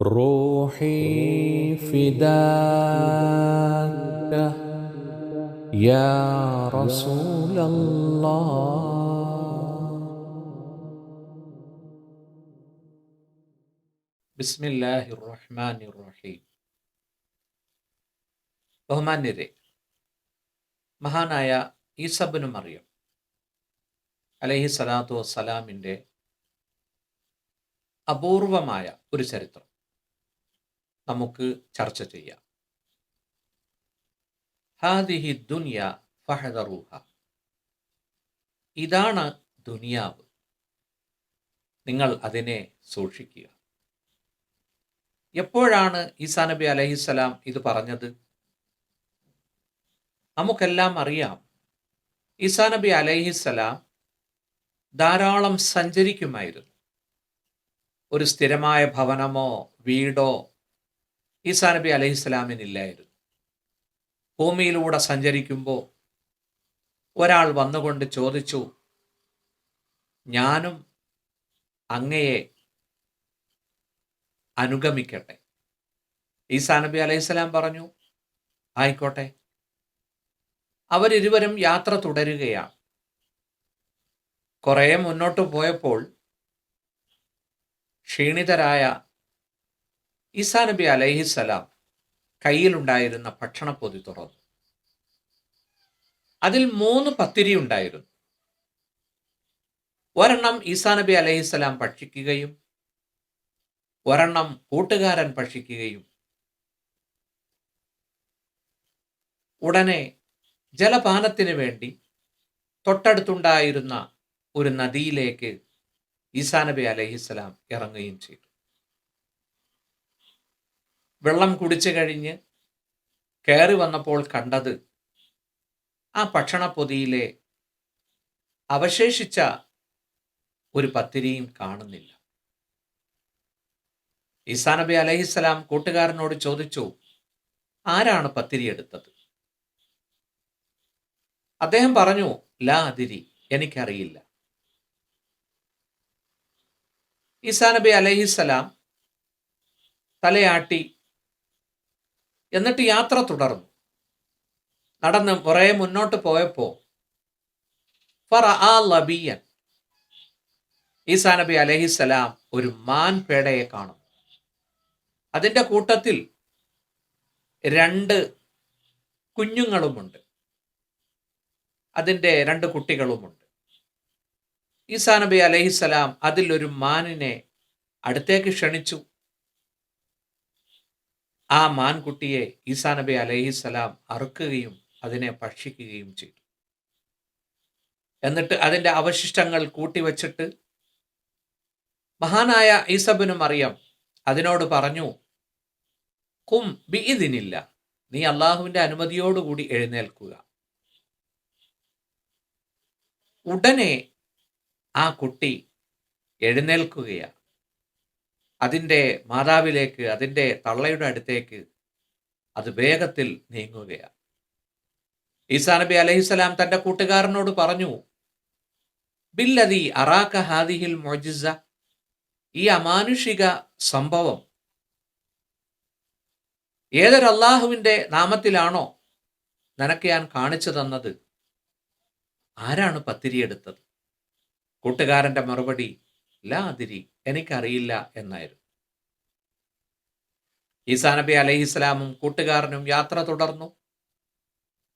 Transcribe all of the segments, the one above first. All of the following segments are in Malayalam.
روحي فداك يا رسول الله ബിസ്മില്ലാഹി റഹ്മാൻ റഹീം ബഹുമാന്യരെ മഹാനായ ഈസബിന് മറിയം അലഹി സ്വലാത്തു വസ്സലാമിൻ്റെ അപൂർവമായ ഒരു ചരിത്രം നമുക്ക് ചർച്ച ചെയ്യാം. ഹാദിഹി ദുനിയ ഫഹദറൂഹ. ഇതാണ് ദുനിയാവ്. നിങ്ങൾ അതിനെ സൂക്ഷിക്കുക. എപ്പോഴാണ് ഈസാ നബി അലഹിസ്സലാം ഇത് പറഞ്ഞത്? നമുക്കെല്ലാം അറിയാം. ഈസാ നബി അലഹിസ്സലാം ധാരാളം സഞ്ചരിക്കുമായിരുന്നു. ഒരു സ്ഥിരമായ ഭവനമോ വീടോ ഈസാ നബി അലഹിസ്സലാമിനില്ലായിരുന്നു. ഭൂമിയിലൂടെ സഞ്ചരിക്കുമ്പോൾ ഒരാൾ വന്നുകൊണ്ട് ചോദിച്ചു ഞാനും അങ്ങയെ അനുഗമിക്കട്ടെ? ഈസാ നബി അലൈഹിസ്സലാം പറഞ്ഞു ആയിക്കോട്ടെ. അവരിരുവരും യാത്ര തുടരുകയാണ്. കുറേ മുന്നോട്ട് പോയപ്പോൾ ക്ഷീണിതരായ ഈസാ നബി അലൈഹിസ്സലാം കയ്യിലുണ്ടായിരുന്ന ഭക്ഷണപ്പൊതി തുറന്നു. അതിൽ മൂന്ന് പത്തിരി ഉണ്ടായിരുന്നു. ഒരെണ്ണം ഈസാ നബി അലൈഹിസ്സലാം ഭക്ഷിക്കുകയും ഒരെണ്ണം കൂട്ടുകാരൻ ഭക്ഷിക്കുകയും. ഉടനെ ജലപാനത്തിന് വേണ്ടി തൊട്ടടുത്തുണ്ടായിരുന്ന ഒരു നദിയിലേക്ക് ഈസാ നബി അലഹിസ്സലാം ഇറങ്ങുകയും ചെയ്തു. വെള്ളം കുടിച്ചു കഴിഞ്ഞ് കയറി വന്നപ്പോൾ കണ്ടത് ആ ഭക്ഷണപ്പൊതിയിലെ അവശേഷിച്ച ഒരു പത്തിരിയും കാണുന്നില്ല. ഈസാ നബി അലഹിസ്സലാം കൂട്ടുകാരനോട് ചോദിച്ചു ആരാണ് പത്തിരി എടുത്തത്? അദ്ദേഹം പറഞ്ഞു ലാ അതിരി എനിക്കറിയില്ല. ഈസാ നബി അലഹിസ്സലാം തലയാട്ടി എന്നിട്ട് യാത്ര തുടർന്നു. നടന്ന് കുറേ മുന്നോട്ട് പോയപ്പോ ഫറ ആ ലബിയൻ ഈസാ നബി അലഹിസലാം ഒരു മാൻ പേടയെ കാണും അതിന്റെ കൂട്ടത്തിൽ രണ്ട് കുഞ്ഞുങ്ങളുമുണ്ട്. അതിന്റെ രണ്ട് കുട്ടികളുമുണ്ട്. ഈസാ നബി അലഹിസലാം അതിൽ ഒരു മാനിനെ അടുത്തേക്ക് ക്ഷണിച്ചു. ആ മാൻകുട്ടിയെ ഈസാ നബി അലഹിസലാം അറുക്കുകയും അതിനെ ഭക്ഷിക്കുകയും ചെയ്തു. എന്നിട്ട് അതിന്റെ അവശിഷ്ടങ്ങൾ കൂട്ടിവച്ചിട്ട് മഹാനായ ഈസബിനും അറിയാം അതിനോട് പറഞ്ഞു കും ബി ഇതിനില്ല നീ അള്ളാഹുവിന്റെ അനുമതിയോടുകൂടി എഴുന്നേൽക്കുക. ഉടനെ ആ കുട്ടി എഴുന്നേൽക്കുകയാണ്. അതിന്റെ മാതാവിലേക്ക് അതിന്റെ തള്ളയുടെ അടുത്തേക്ക് അത് വേഗത്തിൽ നീങ്ങുകയാണ്. ഈസാ നബി അലഹിസ്സലാം തന്റെ കൂട്ടുകാരനോട് പറഞ്ഞു ബില്ലതി അറാക്ക ഹാദിഹിൽ മൊജിസ ഈ അമാനുഷിക സംഭവം ഏതൊരു അള്ളാഹുവിന്റെ നാമത്തിലാണോ നിനക്ക് ഞാൻ കാണിച്ചു തന്നത്? ആരാണ് പത്തിരിയെടുത്തത്? കൂട്ടുകാരന്റെ മറുപടി ലാ അതിരി എനിക്കറിയില്ല എന്നായിരുന്നു. ഈസാ നബി അലഹിസ്ലാമും കൂട്ടുകാരനും യാത്ര തുടർന്നു.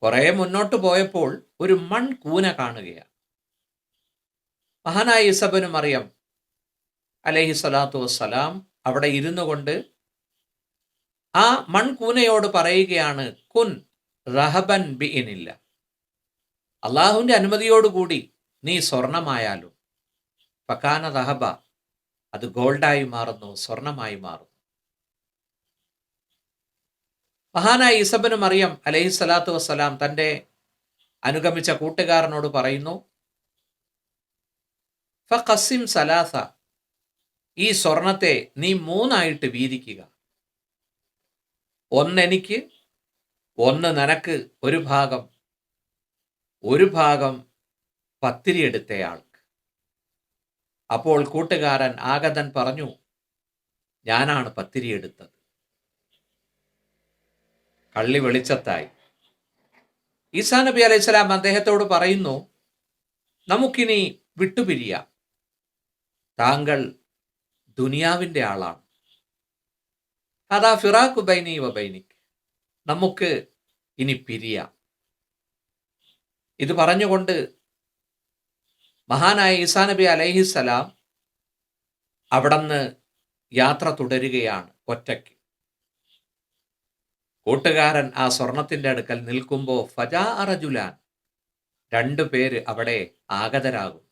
കുറെ മുന്നോട്ട് പോയപ്പോൾ ഒരു മൺകൂന കാണുകയാണ്. മഹാനായ ഇസബനും അറിയാം അലഹി സ്വലാത്തു വസ്സലാം അവിടെ ഇരുന്നു കൊണ്ട് ആ മൺകൂനയോട് പറയുകയാണ് കുൻ റഹബൻ ബി ഇനില്ല അള്ളാഹുവിന്റെ അനുമതിയോടുകൂടി നീ സ്വർണമായാലും പക്കാന റഹബ അത് ഗോൾഡായി മാറുന്നു സ്വർണമായി മാറുന്നു. മഹാനായ ഇസബനും മറിയം അലൈഹി സ്വലാത്തു വസ്സലാം തന്റെ അനുഗമിച്ച കൂട്ടുകാരനോട് പറയുന്നു ഫസിം സലാസ ഈ സ്വർണത്തെ നീ മൂന്നായിട്ട് വീതിക്കുക. ഒന്നെനിക്ക് ഒന്ന് നനക്ക് ഒരു ഭാഗം ഒരു ഭാഗം പത്തിരി എടുത്തയാൾക്ക് അപ്പോൾ കൂട്ടുകാരൻ ആഗതൻ പറഞ്ഞു ഞാനാണ് പത്തിരി എടുത്തത്. കള്ളി വെളിച്ചത്തായി. ഈസാ നബി അലൈഹി സ്വലാം അദ്ദേഹത്തോട് പറയുന്നു നമുക്കിനി വിട്ടുപിരിയാം. താങ്കൾ ദുനിയാവിന്റെ ആളാണ്. അതാ ഫിറാഖു ബൈനി വ നമുക്ക് ഇനി പിരിയാം. ഇത് പറഞ്ഞുകൊണ്ട് മഹാനായ ഈസാ നബി അലൈഹിസ്സലാം അവിടുന്ന് യാത്ര തുടരുകയാണ് ഒറ്റയ്ക്ക്. കൂട്ടുകാരൻ ആ സ്വർണത്തിന്റെ അടുക്കൽ നിൽക്കുമ്പോൾ ഫജാ അറജുലാൻ. രണ്ടു പേര് അവിടെ ആഗതരാകും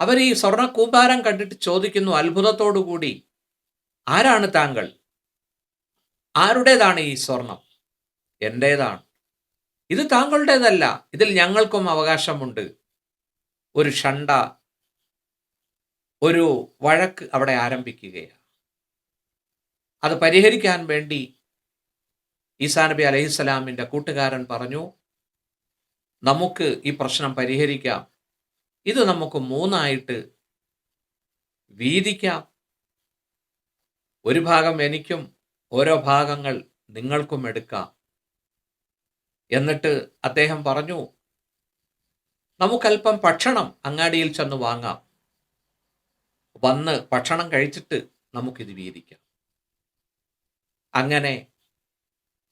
അവർ ഈ സ്വർണ കൂമ്പാരം കണ്ടിട്ട് ചോദിക്കുന്നു അത്ഭുതത്തോടുകൂടി ആരാണ് താങ്കൾ? ആരുടേതാണ് ഈ സ്വർണം? എന്റേതാണ്? ഇത് താങ്കളുടേതല്ല ഇതിൽ ഞങ്ങൾക്കും അവകാശമുണ്ട്. ഒരു ഷണ്ട ഒരു വഴക്ക് അവിടെ ആരംഭിക്കുകയാണ്. അത് പരിഹരിക്കാൻ വേണ്ടി ഈസാ നബി അലഹിസ്സലാമിന്റെ കൂട്ടുകാരൻ പറഞ്ഞു നമുക്ക് ഈ പ്രശ്നം പരിഹരിക്കാം. ഇത് നമുക്ക് മൂന്നായിട്ട് വീതിക്കാം. ഒരു ഭാഗം എനിക്കും ഓരോ ഭാഗങ്ങൾ നിങ്ങൾക്കും എടുക്കാം. എന്നിട്ട് അദ്ദേഹം പറഞ്ഞു നമുക്കല്പം ഭക്ഷണം അങ്ങാടിയിൽ ചെന്ന് വാങ്ങാം. വന്ന് ഭക്ഷണം കഴിച്ചിട്ട് നമുക്കിത് വീതിക്കാം. അങ്ങനെ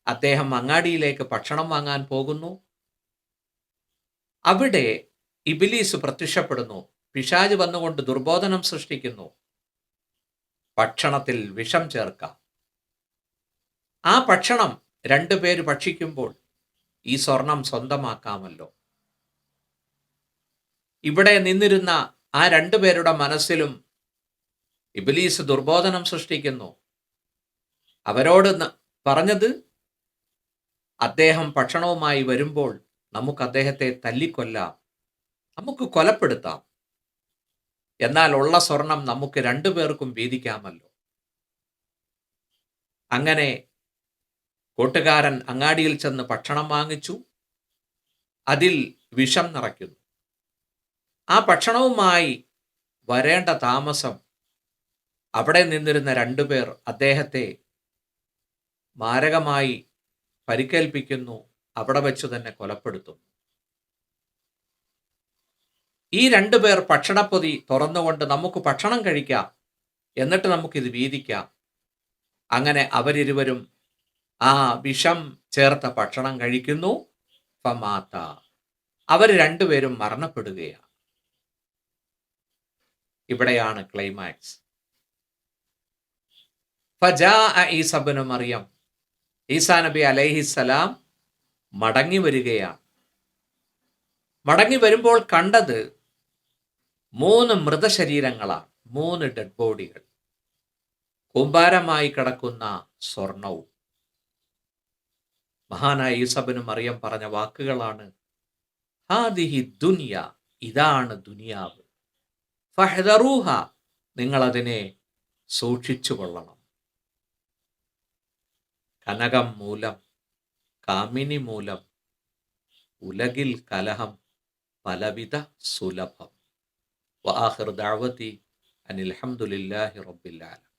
അദ്ദേഹം അങ്ങാടിയിലേക്ക് ഭക്ഷണം വാങ്ങാൻ പോകുന്നു. അവിടെ ഇബിലീസ് പ്രത്യക്ഷപ്പെടുന്നു. പിശാജ് വന്നുകൊണ്ട് ദുർബോധനം സൃഷ്ടിക്കുന്നു. ഭക്ഷണത്തിൽ വിഷം ചേർക്കാം. ആ ഭക്ഷണം രണ്ടുപേര് ഭക്ഷിക്കുമ്പോൾ ഈ സ്വർണം സ്വന്തമാക്കാമല്ലോ. ഇവിടെ നിന്നിരുന്ന ആ രണ്ടുപേരുടെ മനസ്സിലും ഇബിലീസ് ദുർബോധനം സൃഷ്ടിക്കുന്നു. അവരോട് പറഞ്ഞത് അദ്ദേഹം ഭക്ഷണവുമായി വരുമ്പോൾ നമുക്ക് അദ്ദേഹത്തെ തല്ലിക്കൊല്ലാം നമുക്ക് കൊലപ്പെടുത്താം. എന്നാൽ ഉള്ള സ്വർണം നമുക്ക് രണ്ടുപേർക്കും വീതിക്കാമല്ലോ. അങ്ങനെ കൂട്ടുകാരൻ അങ്ങാടിയിൽ ചെന്ന് ഭക്ഷണം വാങ്ങിച്ചു. അതിൽ വിഷം നിറയ്ക്കുന്നു. ആ ഭക്ഷണവുമായി വരേണ്ട താമസം അവിടെ നിന്നിരുന്ന രണ്ടുപേർ അദ്ദേഹത്തെ മാരകമായി പരിക്കേൽപ്പിക്കുന്നു അവിടെ വെച്ചു തന്നെ കൊലപ്പെടുത്തുന്നു. ഈ രണ്ടുപേർ ഭക്ഷണപ്പൊതി തുറന്നുകൊണ്ട് നമുക്ക് ഭക്ഷണം കഴിക്കാം എന്നിട്ട് നമുക്കിത് വീതിക്കാം. അങ്ങനെ അവരിരുവരും ആ വിഷം ചേർത്ത ഭക്ഷണം കഴിക്കുന്നു. അവർ രണ്ടുപേരും മരണപ്പെടുകയാണ്. ഇവിടെയാണ് ക്ലൈമാക്സ് ഫജാ മറിയം ഈസാ നബി അലൈഹിസലാം മടങ്ങി വരികയാണ്. മടങ്ങി വരുമ്പോൾ കണ്ടത് മൂന്ന് മൃതശരീരങ്ങളാണ് മൂന്ന് ഡെഡ് ബോഡികൾ കൂമ്പാരമായി കിടക്കുന്ന സ്വർണവും. മഹാനായ ഈസബനും അറിയാൻ പറഞ്ഞ വാക്കുകളാണ് ഹാദിഹി ദുനിയ ഇതാണ് ദുനിയാവ്. ഫഹദറൂഹ നിങ്ങളതിനെ സൂക്ഷിച്ചു കൊള്ളണം കനകം മൂലം കാമിനി മൂലം ഉലകിൽ കലഹം പലവിധ സുലഭം. വാഹിർ ദാവതി അനിൽഹമുല്ലാഹി റബ്ബില്ലാല